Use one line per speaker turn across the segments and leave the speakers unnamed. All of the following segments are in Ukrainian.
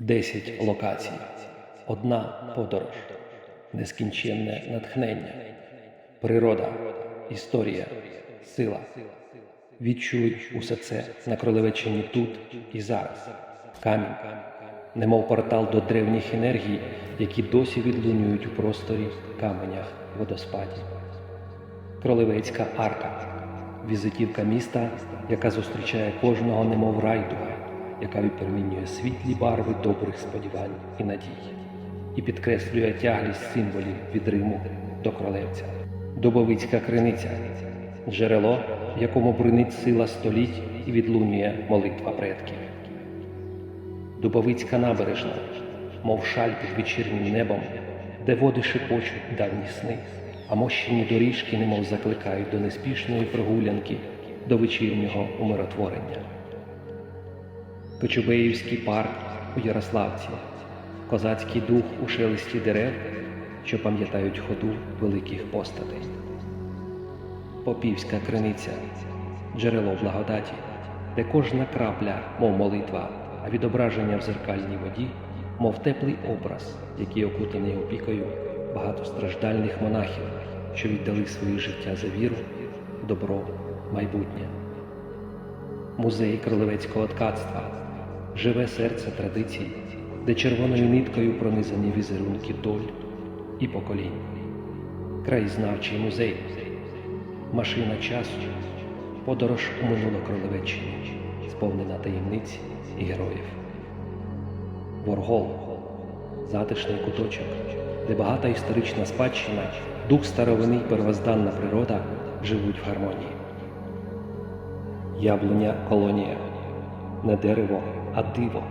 Десять локацій, одна подорож, нескінченне натхнення, природа, історія, сила. Відчуй усе це на Кролевеччині тут і зараз. Камінь, немов портал до древніх енергій, які досі відлунюють у просторі, каменях, водоспаді. Кролевецька арка. Візитівка міста, яка зустрічає кожного немов райдуга, яка випромінює світлі барви добрих сподівань і надій, і підкреслює тяглість символів від Риму до кролевця. Дубовицька криниця джерело, в якому бринить сила століть і відлунює молитва предків. Дубовицька набережна, мов шаль під вечірнім небом, де води шепочуть давні сни, а мощені доріжки немов закликають до неспішної прогулянки, до вечірнього умиротворення. Кочубеївський парк у Ярославці, козацький дух у шелесті дерев, що пам'ятають ходу великих постатей. Попівська криниця, джерело благодаті, де кожна крапля, мов молитва, а відображення в зеркальній воді, мов теплий образ, який окутаний опікою багатостраждальних монахів, що віддали своє життя за віру, добро, майбутнє. Музей кролевецького ткацтва, живе серце традицій, де червоною ниткою пронизані візерунки доль і поколінь. Краєзнавчий музей, машина часу, подорож у минуло Кролевеччині, сповнена таємниць і героїв. Воргол затишний куточок, де багата історична спадщина, дух старовини й первозданна природа живуть в гармонії. Яблуня колонія не дерево, а диво,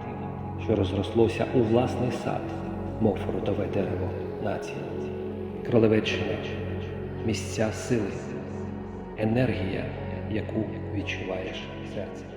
що розрослося у власний сад, мов родове дерево нації. Кролевеччина місця сили, енергія, яку відчуваєш серцем.